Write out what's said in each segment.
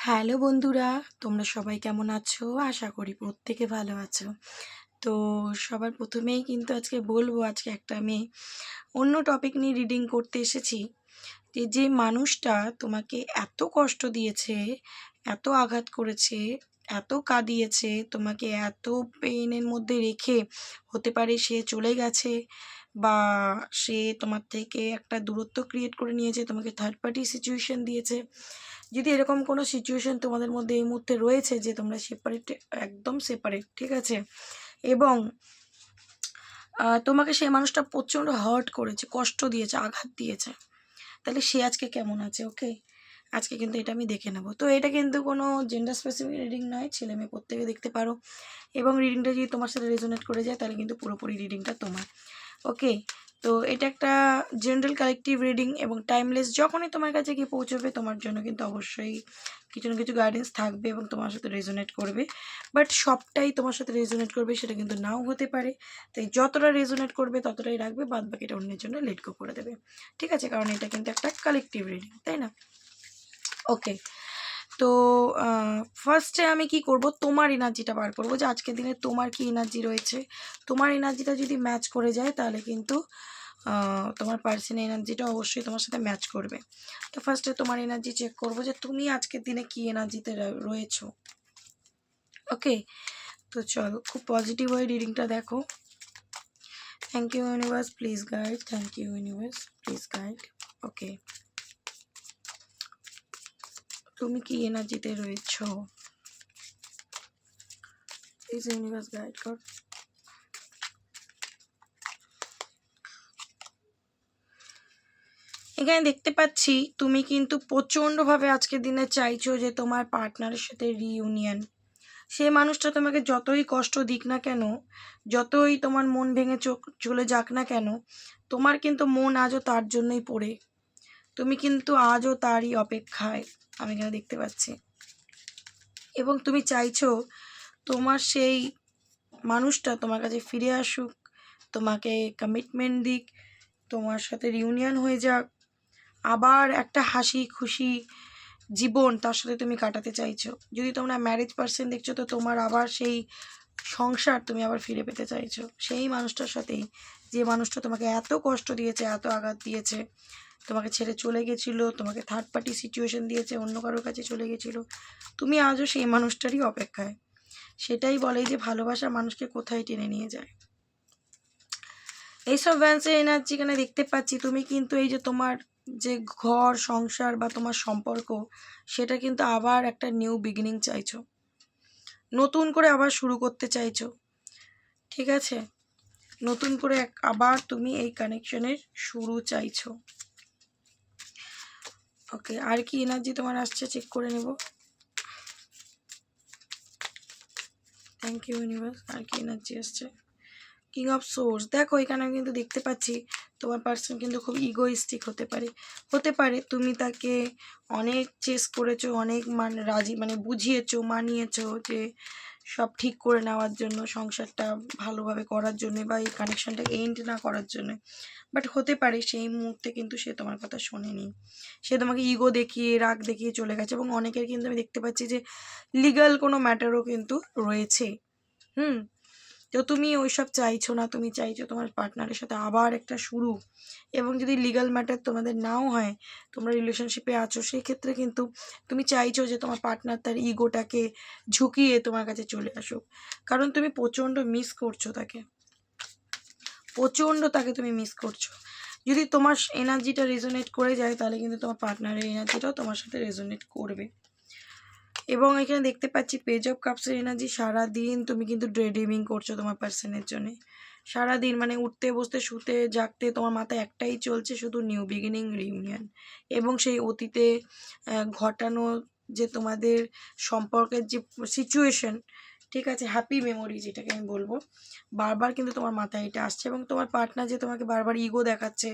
Hello বন্ধুরা, তোমরা সবাই কেমন আছো? আশা করি প্রত্যেকে ভালো আছো। তো সবার প্রথমেই কিন্তু আজকে বলব, আজকে একটা আমি অন্য টপিক নিয়ে রিডিং করতে এসেছি। যে যে মানুষটা তোমাকে এত কষ্ট দিয়েছে, এত আঘাত করেছে, এত কাঁদিয়েছে, তোমাকে এত পেনের মধ্যে রেখে হতে পারে সে চলে গেছে বা সে তোমার থেকে একটা দূরত্ব ক্রিয়েট করে নিয়েছে, তোমাকে থার্ড পার্টি সিচুয়েশন দিয়েছে যদি এরকম কোনো সিচুয়েশন তোমাদের মধ্যে এই মুহূর্তে রয়েছে যে তোমরা সেপারেট একদম সেপারেট ঠিক আছে? এবং তোমাকে সেই মানুষটা প্রচণ্ড হার্ট করেছে, কষ্ট দিয়েছে, আঘাত দিয়েছে। তাহলে সে আজকে কেমন আছে ওকে আজকে কিন্তু এটা আমি দেখে নেব। তো এটা কিন্তু কোনো জেন্ডার স্পেসিফিক রিডিং নয়, ছেলে মেয়ে প্রত্যেকে দেখতে পারো। এবং রিডিংটা যদি তোমার সাথে রেজোনেট করে যায়, তাহলে কিন্তু পুরোপুরি রিডিংটা তোমার। ওকে তো এটা একটা জেনারেল কালেকটিভ রিডিং এবং টাইমলেস যখনই তোমার কাছে গিয়ে পৌঁছবে, তোমার জন্য কিন্তু অবশ্যই কিছু না কিছু গাইডেন্স থাকবে এবং তোমার সাথে রেজোনেট করবে। বাট সবটাই তোমার সাথে রেজোনেট করবে, সেটা কিন্তু নাও হতে পারে। তাই যতটা রেজোনেট করবে, ততটাই রাখবে বাদ বাকিটা অন্যের জন্য লেট গো করে দেবে। ঠিক আছে? কারণ এটা কিন্তু একটা কালেকটিভ রিডিং তাই না? ওকে তো ফার্স্টে আমি কি করব? তোমার এনার্জিটা বার করব যে, আজকের দিনে তোমার কি এনার্জি রয়েছে? তোমার এনার্জিটা যদি ম্যাচ করে যায়, তাহলে কিন্তু তোমার পার্সোনাল এনার্জিটা অবশ্যই তোমার সাথে ম্যাচ করবে। তো ফার্স্টে তোমার এনার্জি চেক করব যে, তুমি আজকের দিনে কি এনার্জিতে রয়েছো? ওকে তো চলো, খুব পজিটিভ হয়ে রিডিংটা দেখো। Thank you universe please guide thank you universe please guide okay তুমি কি এনার্জিতে রয়েছো? প্লিজ ইউনিভার্স গাইড কর এখানে দেখতে পাচ্ছি, তুমি কিন্তু প্রচণ্ডভাবে আজকের দিনে চাইছো যে তোমার পার্টনারের সাথে রিইউনিয়ন সেই মানুষটা তোমাকে যতই কষ্ট দিক না কেন, যতই তোমার মন ভেঙে চোখ চলে যাক না কেন, তোমার কিন্তু মন আজও তার জন্যই পড়ে। তুমি কিন্তু আজও তারই অপেক্ষায়, আমি এখানে দেখতে পাচ্ছি? এবং তুমি চাইছো তোমার সেই মানুষটা তোমার কাছে ফিরে আসুক, তোমাকে কমিটমেন্ট দিক, তোমার সাথে রিউনিয়ন হয়ে যাক। আবার একটা হাসি খুশি জীবন তার সাথে তুমি কাটাতে চাইছো। যদি তোমরা ম্যারেজ পার্সন দেখছ, তো তোমার আবার সেই সংসার তুমি আবার ফিরে পেতে চাইছো। সেই মানুষটার সাথেই, যে মানুষটা তোমাকে এত কষ্ট দিয়েছে, এত আঘাত দিয়েছে তোমাকে ছেড়ে চলে গেছিল, তোমাকে থার্ড পার্টি সিচুয়েশন দিয়েছে, অন্য কারোর কাছে চলে গেছিল। তুমি আজও সেই মানুষটারই অপেক্ষায়। সেটাই বলে যে ভালোবাসা মানুষকে কোথায় টেনে নিয়ে যায়। এইসব ভ্যান্সের এনার্জি এখানে দেখতে পাচ্ছি? তুমি কিন্তু এই যে তোমার যে ঘর, সংসার বা তোমার সম্পর্ক, সেটা কিন্তু আবার একটা নিউ বিগিনিং চাইছো। নতুন করে আবার শুরু করতে চাইছো। ঠিক আছে? নতুন করে আবার তুমি এই কানেকশনের শুরু চাইছো। ওকে আর কি এনার্জি তোমার আসছে চেক করে নেব। থ্যাংক ইউ ইউনিভার্স আর কি এনার্জি আসছে। কিং অফ সোর্স দেখো এখানে আমি কিন্তু দেখতে পাচ্ছি তোমার পার্সন কিন্তু খুব ইগোইস্টিক হতে পারে। হতে পারে তুমি তাকে অনেক চেস করেছ, অনেক মান, রাজি মানে বুঝিয়েছো, মানিয়েছো যে সব ঠিক করে নেওয়ার জন্য, সংসারটা ভালোভাবে করার জন্য বা এই কানেকশনটা এন্ড না করার জন্য। বাট হতে পারে সেই মুহূর্তে কিন্তু সে তোমার কথা শোনেনি। সে তোমাকে ইগো দেখিয়ে, রাগ দেখিয়ে চলে গেছে এবং অনেকের কিন্তু আমি দেখতে পাচ্ছি যে লিগাল কোনো ম্যাটারও কিন্তু রয়েছে। হুম? তো তুমি ওইসব চাইছো না, তুমি চাইছো তোমার পার্টনারের সাথে আবার একটা শুরু। এবং যদি লিগাল ম্যাটার তোমাদের নাও হয়, তোমরা রিলেশনশিপে আছো সেই ক্ষেত্রে কিন্তু তুমি চাইছো যে তোমার পার্টনার তার ইগোটাকে ঝুঁকিয়ে তোমার কাছে চলে আসুক। কারণ তুমি প্রচণ্ড মিস করছ তাকে। প্রচণ্ড তাকে তুমি মিস করছ। যদি তোমার এনার্জিটা রেজোনেট করে যায়, তাহলে কিন্তু তোমার পার্টনারের এনার্জিটাও তোমার সাথে রেজোনেট করবে। এবং এখানে দেখতে পাচ্ছি পেজ অফ কাপসের এনার্জি সারাদিন তুমি কিন্তু ড্রে ড্রিমিং করছ তোমার পার্সনের জন্যে। সারাদিন মানে উঠতে, বসতে, শুতে, জাগতে তোমার মাথায় একটাই চলছে শুধু নিউ বিগিনিং রিউনিয়ন এবং সেই অতীতে ঘটানো যে তোমাদের সম্পর্কের যে সিচুয়েশন ঠিক আছে হ্যাপি মেমোরি যেটাকে আমি বলব। বারবার কিন্তু তোমার মাথায় এটা আসছে এবং তোমার পার্টনার যে তোমাকে বারবার ইগো দেখাচ্ছে,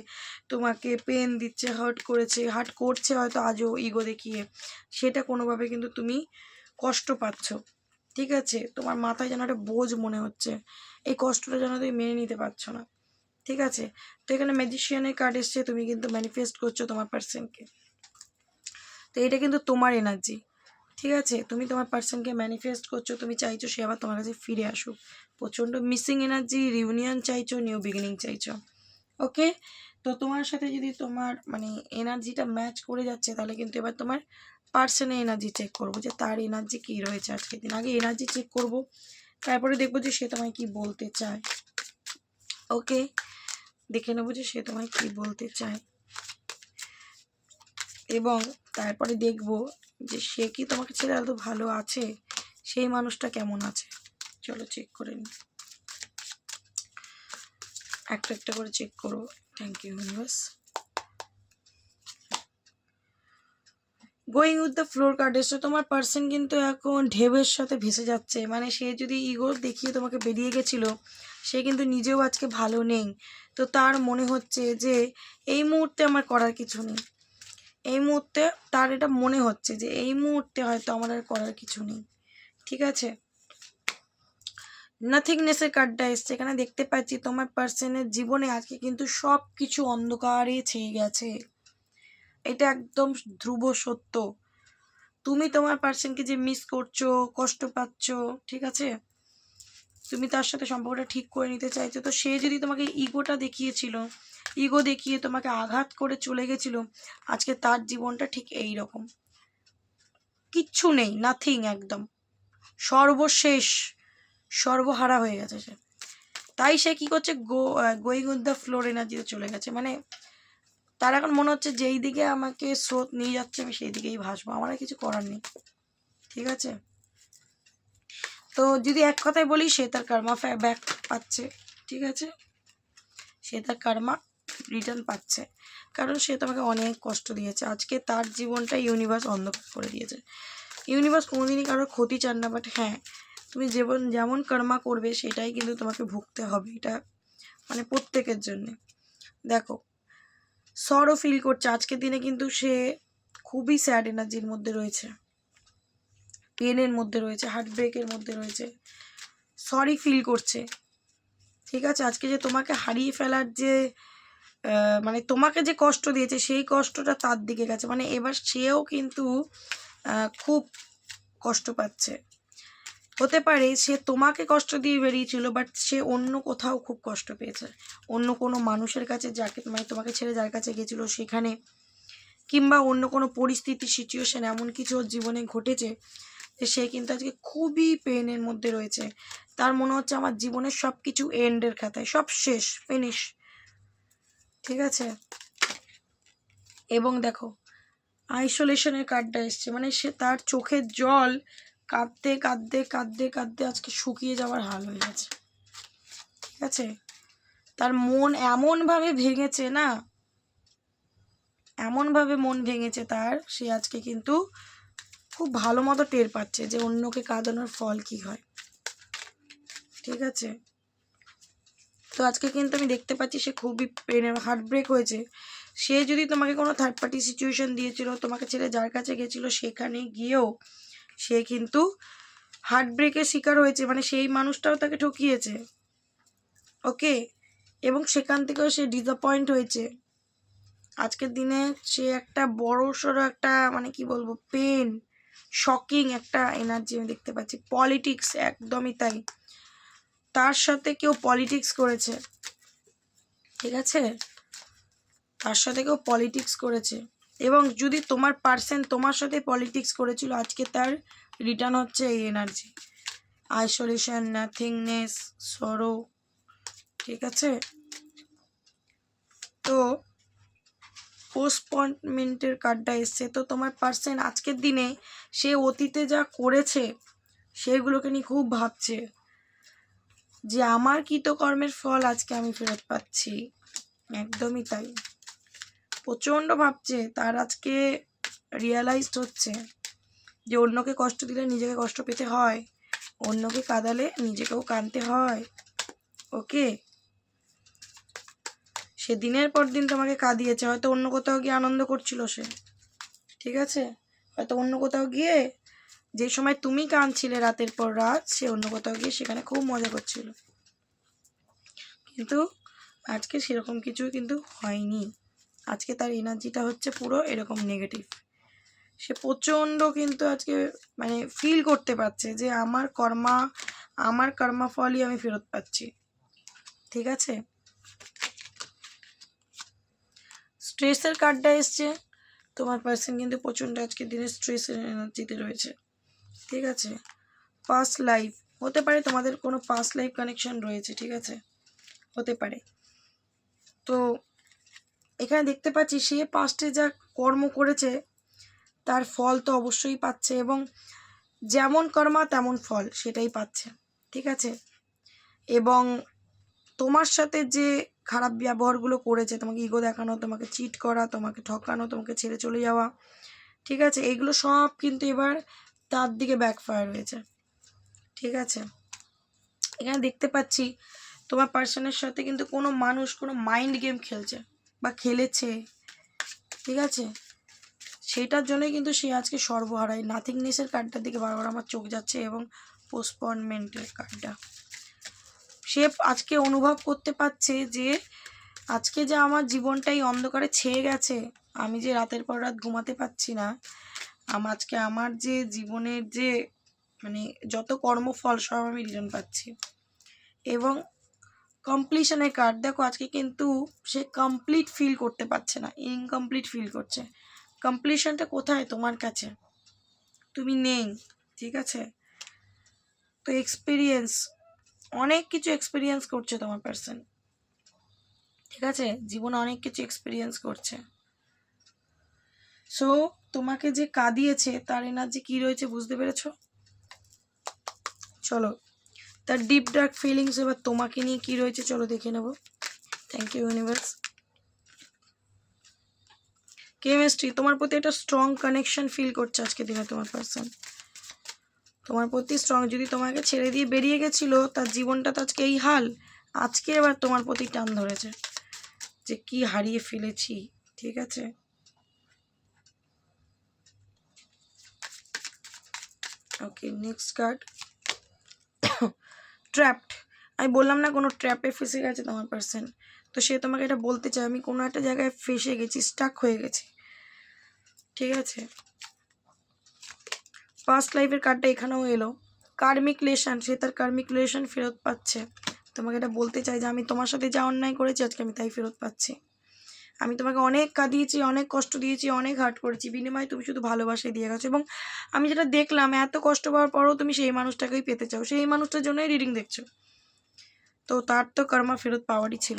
তোমাকে পেন দিচ্ছে হার্ট করেছে হার্ট করছে হয়তো আজও ইগো দেখিয়ে, সেটা কোনোভাবে কিন্তু তুমি কষ্ট পাচ্ছ। ঠিক আছে, তোমার মাথায় যেন একটা বোঝ মনে হচ্ছে, এই কষ্টটা যেন তুমি মেনে নিতে পারছ না। ঠিক আছে, তো এখানে ম্যাজিশিয়ানের কার্ড এসছে, তুমি কিন্তু ম্যানিফেস্ট করছ তোমার পার্সনকে তো এটা কিন্তু তোমার এনার্জি ঠিক আছে, তুমি তোমার পার্সনকে ম্যানিফেস্ট করছ, তুমি চাইছো সে আবার তোমার কাছে ফিরে আসুক। প্রচণ্ড মিসিং এনার্জি রিউনিয়ন চাইছো নিউ বিগিনিং চাইছো। ওকে তো তোমার সাথে যদি তোমার মানে এনার্জিটা ম্যাচ করে যাচ্ছে, তাহলে কিন্তু এবার তোমার পার্সনের এনার্জি চেক করব যে তার এনার্জি কী রয়েছে আজকের দিন। আগে এনার্জি চেক করব, তারপরে দেখব যে সে তোমায় কি বলতে চায়। ওকে দেখে নেব যে সে তোমায় কি বলতে চায়। এবং তারপরে দেখব যে সে কি তোমাকে ছেড়ে এত ভালো আছে? সেই মানুষটা কেমন আছে? চলো চেক করে নিই একটা একটা করে চেক করো। Thank you universe going with the flow card এসে। তোমার পার্সন কিন্তু এখন ঢেউয়ের সাথে ভেসে যাচ্ছে। মানে সে যদি ইগো দেখিয়ে তোমাকে বেরিয়ে গেছিল, সে কিন্তু নিজেও আজকে ভালো নেই। তো তার মনে হচ্ছে যে এই মুহূর্তে আমার করার কিছু নেই। এই মুহূর্তে তার এটা মনে হচ্ছে যে এই মুহূর্তে হয়তো আমার আর করার কিছু নেই। ঠিক আছে? নাথিংনেসের কার্ডটা এসছে। এখানে দেখতে পাচ্ছি তোমার পার্সনের জীবনে আজকে কিন্তু সব কিছু অন্ধকারে ছেয়ে গেছে। এটা একদম ধ্রুব সত্য। তুমি তোমার পার্সনকে যে মিস করছ, কষ্ট পাচ্ছ, ঠিক আছে? তুমি তার সাথে সম্পর্কটা ঠিক করে নিতে চাইছো। তো সে যদি তোমাকে ইগোটা দেখিয়েছিল ইগো দেখিয়ে তোমাকে আঘাত করে চলে গেছিল, আজকে তার জীবনটা ঠিক এই রকম কিচ্ছু নেই নাথিং একদম। সর্বশেষ, সর্বহারা হয়ে গেছে সে। তাই সে কী করছে? গো গোয়িং উইথ ফ্লোর এনার্জিতে চলে গেছে। মানে তার এখন মনে হচ্ছে যেই দিকে আমাকে স্রোত নিয়ে যাচ্ছে, আমি সেই দিকেই ভাসবো। আমার আর কিছু করার নেই। ঠিক আছে? তো যদি এক কথায় বলি, সে তার কার্মা ব্যাক পাচ্ছে, ঠিক আছে? সে তার কার্মা রিটার্ন পাচ্ছে, কারণ সে তোমাকে অনেক কষ্ট দিয়েছে। আজকে তার জীবনটা ইউনিভার্স অন্ধকার করে দিয়েছে। ইউনিভার্স কোনোদিনই কারোর ক্ষতি চান না বাট হ্যাঁ তুমি যেমন যেমন কর্মা করবে, সেটাই কিন্তু তোমাকে ভুগতে হবে। এটা মানে প্রত্যেকের জন্যে। দেখো সরও ফিল করছে। আজকের দিনে কিন্তু সে খুবই স্যাড এনার্জির মধ্যে রয়েছে। পেনের মধ্যে রয়েছে হার্ট ব্রেকের মধ্যে রয়েছে। সরি ফিল করছে। ঠিক আছে? আজকে যে তোমাকে হারিয়ে ফেলার যে মানে তোমাকে যে কষ্ট দিয়েছে, সেই কষ্টটা তার দিকে গেছে। মানে এবার সেও কিন্তু খুব কষ্ট পাচ্ছে। হতে পারে সে তোমাকে কষ্ট দিয়ে বেরিয়েছিল বাট সে অন্য কোথাও খুব কষ্ট পেয়েছে। অন্য কোনো মানুষের কাছে যাকে মানে তোমাকে ছেড়ে যার কাছে গেছিল সেখানে, কিংবা অন্য কোনো পরিস্থিতি সিচুয়েশন এমন কিছু জীবনে ঘটেছে যে সে কিন্তু আজকে খুবই পেনের মধ্যে রয়েছে। তার মনে হচ্ছে আমার জীবনের সব কিছু এন্ডের খাতায়, সব শেষ ফিনিশ ঠিক আছে? এবং দেখো আইসোলেশনের কার্ডটা এসছে। মানে সে তার চোখের জল কাঁদতে কাঁদতে কাঁদতে কাঁদতে আজকে শুকিয়ে যাওয়ার হাল হয়ে গেছে। ঠিক আছে? তার মন এমনভাবে ভেঙেছে না? এমনভাবে মন ভেঙেছে তার, সে আজকে কিন্তু খুব ভালো মতো টের পাচ্ছে যে অন্যকে কাঁদানোর ফল কি হয়। ঠিক আছে? তো আজকে কিন্তু আমি দেখতে পাচ্ছি সে খুবই হার্ট ব্রেক হয়েছে। সে যদি তোমাকে কোনো থার্ড পার্টি সিচুয়েশন দিয়েছিল, তোমাকে ছেড়ে যার কাছে গেছিল, সেখানে গিয়েও সে কিন্তু হার্ট ব্রেকের শিকার হয়েছে। মানে সেই মানুষটাও তাকে ঠকিয়েছে। ওকে এবং সেখান থেকেও সে ডিসঅ্যাপয়েন্ট হয়েছে। আজকের দিনে সে একটা বড় সড়ো একটা মানে কি বলব পেন শকিং একটা এনার্জি আমি দেখতে পাচ্ছি। পলিটিক্স একদমই তাই। তার সাথে কেউ পলিটিক্স করেছে, ঠিক আছে? তার সাথে কেউ পলিটিক্স করেছে। এবং যদি তোমার পার্সন তোমার সাথে পলিটিক্স করেছিল, আজকে তার রিটার্ন হচ্ছে এই এনার্জি আইসোলেশন নাথিংনেস সরো ঠিক আছে? তো পোস্টপয়েন্টমেন্টের কার্ডটা এসছে। তো তোমার পার্সন আজকের দিনে সে অতীতে যা করেছে, সেগুলোকে নিয়ে খুব ভাবছে যে আমার কৃতকর্মের ফল আজকে আমি ফেরত পাচ্ছি। একদমই তাই। প্রচণ্ড ভাবছে, তার আজকে রিয়ালাইজড হচ্ছে যে অন্যকে কষ্ট দিলে নিজেকে কষ্ট পেতে হয়, অন্যকে কাঁদালে নিজেকেও কাঁদতে হয়। ওকে সে দিনের পর দিন তোমাকে কাঁদিয়েছে। হয়তো অন্য কোথাও গিয়ে আনন্দ করছিল সে। ঠিক আছে? হয়তো অন্য কোথাও গিয়ে যে সময় তুমি কাঁদছিলে রাতের পর রাত, সে অন্য কোথাও গিয়ে সেখানে খুব মজা করছিল। কিন্তু আজকে সেরকম কিছু কিন্তু হয়নি। আজকে তার এনার্জিটা হচ্ছে পুরো এরকম নেগেটিভ সে প্রচণ্ড কিন্তু আজকে মানে ফিল করতে পারছে যে আমার কর্মা আমার কর্মা ফলই আমি ফেরত পাচ্ছি। ঠিক আছে? স্ট্রেসের কার্ডটা এসছে। তোমার পার্সন কিন্তু প্রচণ্ড আজকে দিনে স্ট্রেসের এনার্জিতে রয়েছে। ঠিক আছে? পাস্ট লাইফ হতে পারে তোমাদের কোনো পাস্ট লাইফ কানেকশন রয়েছে, ঠিক আছে? হতে পারে। তো এখানে দেখতে পাচ্ছি, সে পাস্টে যা কর্ম করেছে, তার ফল তো অবশ্যই পাচ্ছে এবং যেমন কর্মা তেমন ফল সেটাই পাচ্ছে। ঠিক আছে? এবং তোমার সাথে যে খারাপ ব্যবহারগুলো করেছে, তোমাকে ইগো দেখানো, তোমাকে চিট করা, তোমাকে ঠকানো, তোমাকে ছেড়ে চলে যাওয়া, ঠিক আছে? এগুলো সব কিন্তু এবার তার দিকে ব্যাকফায়ার হয়েছে, ঠিক আছে? এখানে দেখতে পাচ্ছি, তোমার পার্সনের সাথে কিন্তু কোনো মানুষ, কোনো মাইন্ড গেম খেলছে বা খেলেছে, ঠিক আছে? সেটার জন্যই কিন্তু সে আজকে সর্বহারায়। নাথিংনেসের কার্ডটার দিকে বারবার আমার চোখ যাচ্ছে এবং পোস্টপনমেন্টের কার্ডটা সে আজকে অনুভব করতে পারছে যে আজকে যে আমার জীবনটাই অন্ধকারে ছেয়ে গেছে, আমি যে রাতের পর রাত ঘুমাতে পারছি না আজকে আমার যে জীবনের যে মানে যত কর্মফল সব আমি রিটার্ন পাচ্ছি। এবং কমপ্লিশনের কার্ড দেখো আজকে কিন্তু সে কমপ্লিট ফিল করতে পারছে না ইনকমপ্লিট ফিল করছে। কমপ্লিশনটা কোথায়? তোমার কাছে। তুমি নেই, ঠিক আছে? তো এক্সপিরিয়েন্স অনেক কিছু এক্সপিরিয়েন্স করছে তোমার পার্সন ঠিক আছে? জীবনে অনেক কিছু এক্সপিরিয়েন্স করছে। সো তোমাকে যে কাঁদিয়েছে, তার এনার্জি কি রয়েছে বুঝতে পেরেছ? চলো, তার ডিপ ডার্ক ফিলিংস এবার তোমাকে নিয়ে কি রয়েছে চলো দেখে নেব। থ্যাংক ইউ ইউনিভার্স কেমিস্ট্রি তোমার প্রতি একটা স্ট্রং কানেকশন ফিল করছে আজকে দিনে তোমার পার্সন তোমার প্রতি স্ট্রং যদি তোমাকে ছেড়ে দিয়ে বেরিয়ে গেছিল, তার জীবনটা তো আজকে এই হাল। আজকে এবার তোমার প্রতি টান ধরেছে যে কি হারিয়ে ফেলেছি, ঠিক আছে? ওকে নেক্সট কার্ড ট্র্যাপড আমি বললাম না কোনো ট্র্যাপে ফেসে গেছে তোমার পার্সন তো সে তোমাকে এটা বলতে চায়, আমি কোনো একটা জায়গায় ফেসে গেছি স্টাক হয়ে গেছি। ঠিক আছে? পাস্ট লাইফের কার্ডটা এখানেও এলো। কার্মিক লেশন সে তার কার্মিক লেশন ফেরত পাচ্ছে। তোমাকে এটা বলতে চাই যে আমি তোমার সাথে যা অন্যায় করেছি, আজকে আমি তাই ফেরত পাচ্ছি। আমি তোমাকে অনেক কাঁদিয়েছি, অনেক কষ্ট দিয়েছি, অনেক হার্ট করেছি। বিনিময়ে তুমি শুধু ভালোবাসায় দিয়ে গেছো এবং আমি যেটা দেখলাম, এত কষ্ট পাওয়ার পরও তুমি সেই মানুষটাকেই পেতে চাও। সেই মানুষটার জন্যই রিডিং দেখছ। তো তার তো কর্মা ফেরত পাওয়ারই ছিল।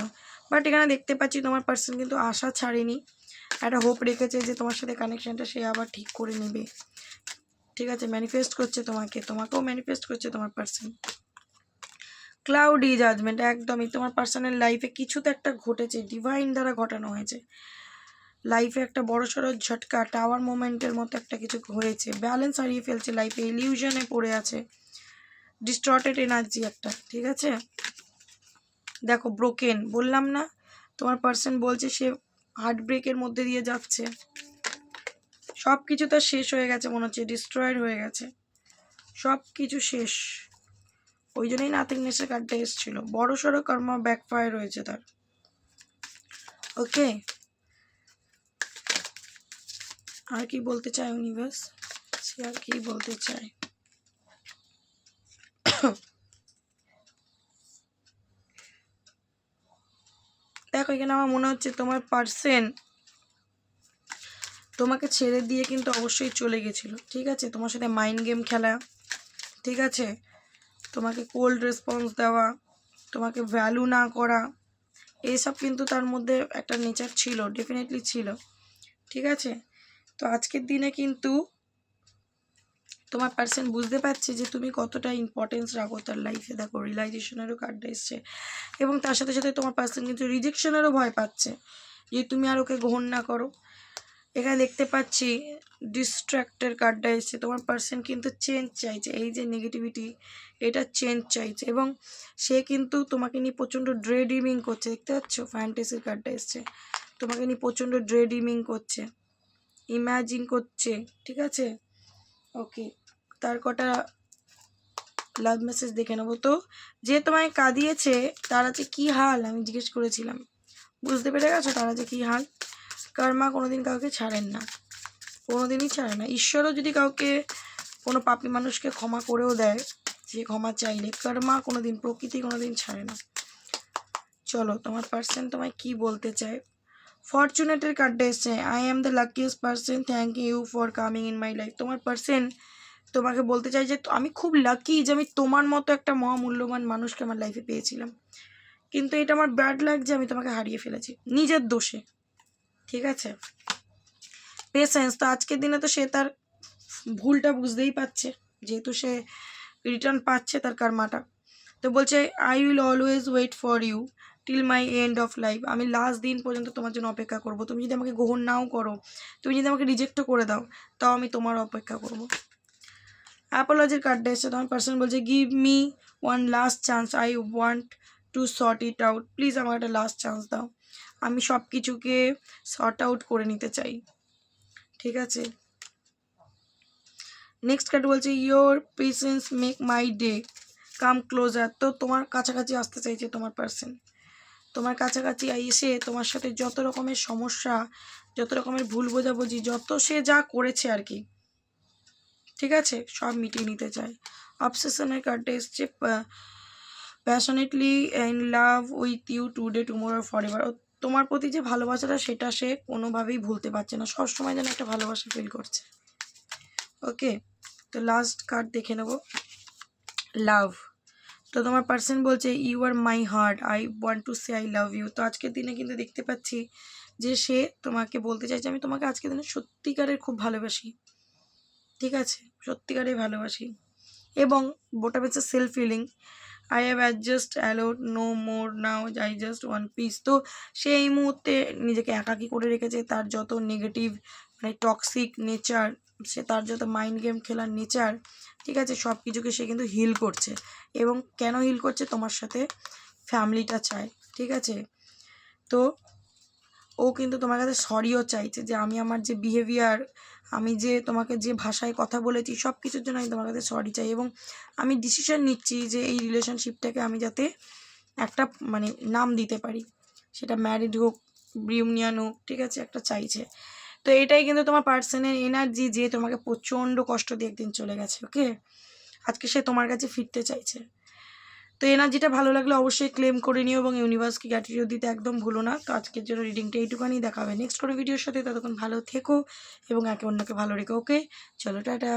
বাট এখানে দেখতে পাচ্ছি তোমার পার্সন কিন্তু আশা ছাড়েনি। একটা হোপ রেখেছে যে তোমার সাথে কানেকশানটা সে আবার ঠিক করে নেবে। ঠিক আছে ম্যানিফেস্ট করছে তোমাকে, তোমাকেও ম্যানিফেস্ট করছে তোমার পার্সন ক্লাউডি জাজমেন্ট একদমই তোমার পার্সোনাল লাইফে কিছু তো একটা ঘটেছে ডিভাইন দ্বারা ঘটানো হয়েছে। লাইফে একটা বড় সড়ো ঝটকা টাওয়ার মোমেন্টের মতো একটা কিছু হয়েছে। ব্যালেন্স হারিয়ে ফেলছে লাইফে ইলিউশনে পড়ে আছে। ডিস্টর্টেড এনার্জি একটা, ঠিক আছে? দেখো ব্রোকেন বললাম না, তোমার পার্সন বলছে সে হার্ট ব্রেকের মধ্যে দিয়ে যাচ্ছে। সব কিছু তার শেষ হয়ে গেছে, মনে হচ্ছে ডিস্ট্রয়েড হয়ে গেছে। সব কিছু শেষ। ওই জন্যই নাথিংনেসের কার্ডটা এসেছিল। বড় সড়ো কর্ম ব্যাকফায়ার রয়েছে তার। ওকে আর কি বলতে চায় ইউনিভার্স সে আর কি বলতে চায়? দেখো, এখানে আমার মনে হচ্ছে তোমার পার্সেন তোমাকে ছেড়ে দিয়ে কিন্তু অবশ্যই চলে গেছিল, ঠিক আছে? তোমার সাথে মাইন্ড গেম খেলা, ঠিক আছে? তোমাকে কোল্ড রেসপন্স দেওয়া, তোমাকে ভ্যালু না করা এইসব কিন্তু তার মধ্যে একটা নেচার ছিল ডেফিনেটলি ছিল, ঠিক আছে? তো আজকের দিনে কিন্তু তোমার পার্সন বুঝতে পারছে যে তুমি কতটা ইম্পর্টেন্স রাখো তার লাইফে দেখো রিয়েলাইজেশনেরও কার্ডটা এসছে এবং তার সাথে সাথে তোমার পার্সন কিন্তু রিজেকশনেরও ভয় পাচ্ছে যে তুমি আর ওকে গ্রহণ না করো। এখানে দেখতে পাচ্ছি ডিস্ট্র্যাক্টের কার্ডটা এসছে। তোমার পার্সন কিন্তু চেঞ্জ চাইছে। এই যে নেগেটিভিটি এটা চেঞ্জ চাইছে এবং সে কিন্তু তোমাকে নিয়ে প্রচণ্ড ড্রে ডিমিং করছে। দেখতে পাচ্ছ? ফ্যান্টাসির কার্ডটা এসছে। তোমাকে নিয়ে প্রচণ্ড ড্রে ডিমিং করছে। ইম্যাজিন করছে। ঠিক আছে? ওকে তার কটা লাভ মেসেজ দেখে নেব। তো যে তোমায় কাঁদিয়েছে, তারা যে কী হাল? আমি জিজ্ঞেস করেছিলাম। বুঝতে পেরে গেছো তারা যে কী হাল? কর্মা কোনোদিন কাউকে ছাড়েন না। কোনোদিনই ছাড়ে না। ঈশ্বরও যদি কাউকে কোনো পাপী মানুষকে ক্ষমা করেও দেয়, যে ক্ষমা চাইলে কর্মা কোনো দিন প্রকৃতি কোনো দিন ছাড়ে না। চলো, তোমার পার্সন তোমায় কি বলতে চায়? ফরচুনেটের কার্ডটা এসছে। I am the luckiest person thank you for coming in my life তোমার পার্সন তোমাকে বলতে চাই যে, আমি খুব লাকি যে আমি তোমার মতো একটা মহামূল্যবান মানুষকে আমার লাইফে পেয়েছিলাম। কিন্তু এটা আমার ব্যাড লাগছে আমি তোমাকে হারিয়ে ফেলেছি। নিজের দোষে। ঠিক আছে? পেশেন্স তো আজকের দিনে তো সে তার ভুলটা বুঝতেই পারছে। যেহেতু সে রিটার্ন পাচ্ছে তার কারমাটা। তো বলছে I will always wait for you till my end of life আমি লাস্ট দিন পর্যন্ত তোমার জন্য অপেক্ষা করব। তুমি যদি আমাকে গ্রহণ নাও করো, তুমি যদি আমাকে রিজেক্টও করে দাও, তাও আমি তোমার অপেক্ষা করব। অ্যাপোলজির কার্ডটা এসে তোমার পার্সন বলছে give me one last chance I want to sort it out please আমাকে একটা লাস্ট চান্স দাও। আমি সব কিছুকে শর্ট আউট করে নিতে চাই। ঠিক আছে? নেক্সট কার্ড বলছে your patience make my day come closer তো তোমার কাছাকাছি আসতে চাইছে তোমার পার্সন তোমার কাছাকাছি এসে তোমার সাথে যত রকমের সমস্যা, যত রকমের ভুল বোঝাবুঝি, যত সে যা করেছে আর কি ঠিক আছে? সব মিটিয়ে নিতে চায়। অবসেশনের কার্ডটা এসছে passionately in love with you today tomorrow forever তোমার প্রতি যে ভালোবাসাটা, সেটা সে কোনোভাবেই ভুলতে পারছে না। সবসময় যেন একটা ভালোবাসা ফিল করছে। ওকে তো লাস্ট কার্ড দেখে নেব। লাভ তো তোমার পার্সন বলছে you are my heart I want to say I love you তো আজকের দিনে কিন্তু দেখতে পাচ্ছি যে সে তোমাকে বলতে চাইছে, আমি তোমাকে আজকের দিনে সত্যিকারের খুব ভালোবাসি। ঠিক আছে? সত্যিকারের ভালোবাসি। এবং বোটা পেয়েছে self feeling I have adjust allowed no more now I just one piece তো সে এই মুহূর্তে নিজেকে একাকি করে রেখেছে তার যত নেগেটিভ মানে টক্সিক নেচার সে তার যত মাইন্ড গেম খেলার নেচার ঠিক আছে সব কিছুকে সে কিন্তু হিল করছে। এবং কেন হিল করছে? তোমার সাথে ফ্যামিলিটা চায়, ঠিক আছে? তো ও কিন্তু তোমার কাছে সরিও চাইছে যে আমি আমার যে বিহেভিয়ার আমি যে তোমাকে যে ভাষায় কথা বলেছি সব কিছুর জন্য আমি তোমার কাছে সরি চাই এবং আমি ডিসিশন নিচ্ছি যে এই রিলেশনশিপটাকে আমি যাতে একটা মানে নাম দিতে পারি। সেটা ম্যারিড হোক রিউনিয়ন হোক, ঠিক আছে, একটা চাইছে। তো এটাই কিন্তু তোমার পার্সনের এনার্জি যে তোমাকে প্রচণ্ড কষ্ট দিয়ে একদিন চলে গেছে ওকে আজকে সে তোমার কাছে ফিরতে চাইছে। তো এনার্জিটা ভালো লাগলে অবশ্যই ক্লেম করে নিও এবং ইউনিভার্সকে গ্যাটিটিউড দিতে একদম ভুলো না। তো আজকের জন্য রিডিংটা এইটুখানি দেখাবে নেক্সট কোনো ভিডিওর সাথে, ততক্ষণ ভালো থেকো এবং একে অন্যকে ভালো রেখো ওকে চলো, টাটা!